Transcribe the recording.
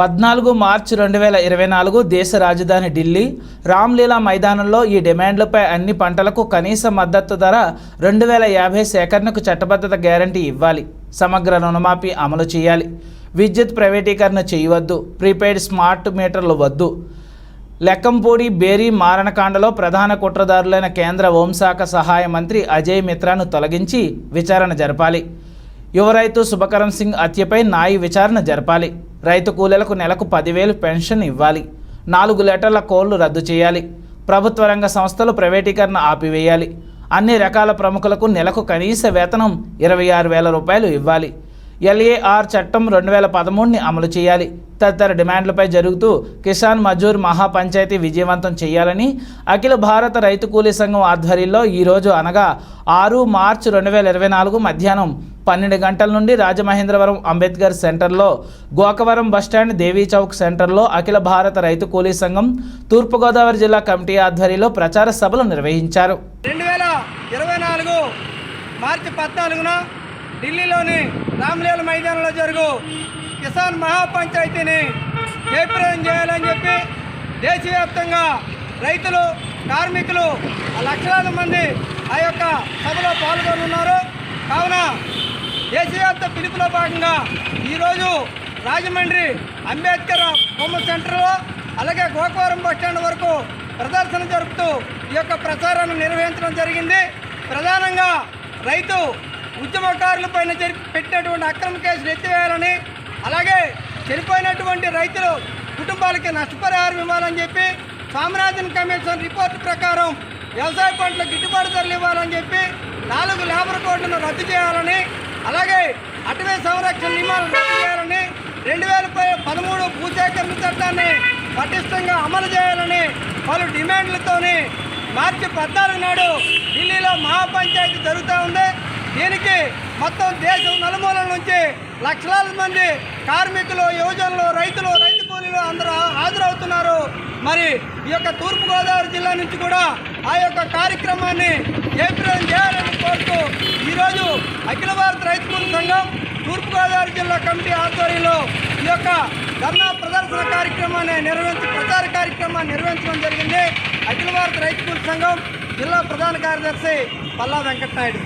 పద్నాలుగు మార్చి రెండు వేల ఇరవై నాలుగు దేశ రాజధాని ఢిల్లీ రామ్లీలా మైదానంలో ఈ డిమాండ్లపై అన్ని పంటలకు కనీస మద్దతు ధర రెండు వేల యాభై సేకరణకు చట్టబద్ధత గ్యారంటీ ఇవ్వాలి. సమగ్ర రుణమాఫీ అమలు చేయాలి. విద్యుత్ ప్రైవేటీకరణ చేయవద్దు. ప్రీపెయిడ్ స్మార్ట్ మీటర్లు వద్దు. లెక్కంపూడి బేరీ మారణకాండలో ప్రధాన కుట్రదారులైన కేంద్ర హోంశాఖ సహాయ మంత్రి అజయ్ మిత్రాను తొలగించి విచారణ జరపాలి. యువ రైతు సింగ్ హత్యపై నాయి విచారణ జరపాలి. రైతు కూలీలకు నెలకు పదివేలు పెన్షన్ ఇవ్వాలి. నాలుగు లీటర్ల కోళ్ళు రద్దు చేయాలి. ప్రభుత్వ రంగ సంస్థలు ప్రైవేటీకరణ ఆపివేయాలి. అన్ని రకాల ప్రముఖులకు నెలకు కనీస వేతనం ఇరవై ఆరు వేల రూపాయలు ఇవ్వాలి. ఎల్ఏఆర్ చట్టం రెండు వేల పదమూడుని అమలు చేయాలి. తదితర డిమాండ్లపై జరుగుతూ కిసాన్ మజూర్ మహాపంచాయతీ విజయవంతం చేయాలని అఖిల భారత రైతు కూలీ సంఘం ఆధ్వర్యంలో ఈరోజు అనగా ఆరు మార్చి రెండు వేల ఇరవై నాలుగు మధ్యాహ్నం పన్నెండు గంటల నుండి రాజమహేంద్రవరం అంబేద్కర్ సెంటర్లో గోకవరం బస్టాండ్ దేవీ చౌక్ సెంటర్లో అఖిల భారత రైతు కూలీ సంఘం తూర్పుగోదావరి జిల్లా కమిటీ ఆధ్వర్యంలో ప్రచార సభలు నిర్వహించారు. రెండు వేల ఇరవై నాలుగు మార్చి పద్నాలుగున ఢిల్లీలోని రామ్లీల మైదానంలో జరుగు కిసాన్ మహాపంచాయతీని జయప్రదం చేయాలని చెప్పి దేశవ్యాప్తంగా రైతులు కార్మికులు లక్షలాది మంది ఆ యొక్క సభలో పాల్గొనున్నారు. కావున దేశవ్యాప్త పిలుపులో భాగంగా ఈరోజు రాజమండ్రి అంబేద్కర్ బొమ్మ సెంటర్లో అలాగే గోకవరం బస్టాండ్ వరకు ప్రదర్శన జరుపుతూ ఈ యొక్క ప్రచారాన్ని నిర్వహించడం జరిగింది. ప్రధానంగా రైతు ఉద్యమకారులపైన జరిపి పెట్టినటువంటి అక్రమ కేసులు ఎత్తివేయాలని అలాగే చనిపోయినటువంటి రైతులు కుటుంబాలకి నష్టపరిహారం ఇవ్వాలని చెప్పి స్వామినాథన్ కమిషన్ రిపోర్ట్ ప్రకారం వ్యవసాయ పంటలకు గిట్టుబాటు ధరలు ఇవ్వాలని చెప్పి నాలుగు లేబర్ కోడ్లను రద్దు చేయాలని అలాగే అటవీ సంరక్షణ నియమాలు రద్దు చేయాలని రెండు వేల పదమూడు భూసేకరణ చట్టాన్ని పటిష్టంగా అమలు చేయాలని పలు డిమాండ్లతోని మార్చి పద్నాలుగు నాడు ఢిల్లీలో మహాపంచాయతీ జరుగుతూ ఉంది. దీనికి మొత్తం దేశం నలుమూలల నుంచి లక్షలాది మంది కార్మికులు యువజనులు రైతులు రైతు కూలీలు అందరూ హాజరవుతున్నారు. మరి ఈ యొక్క తూర్పుగోదావరి జిల్లా నుంచి కూడా ఆ యొక్క కార్యక్రమాన్ని జయప్రదం చేయాలని కోరుతూ ఈరోజు అఖిల భారత రైతు సంఘం తూర్పుగోదావరి జిల్లా కమిటీ ఆధ్వర్యంలో ఈ యొక్క ధర్నా ప్రదర్శన కార్యక్రమాన్ని నిర్వహించి ప్రచార కార్యక్రమాన్ని నిర్వహించడం జరిగింది. అఖిల భారత రైతు సంఘం జిల్లా ప్రధాన కార్యదర్శి పల్లా వెంకటనాయుడు.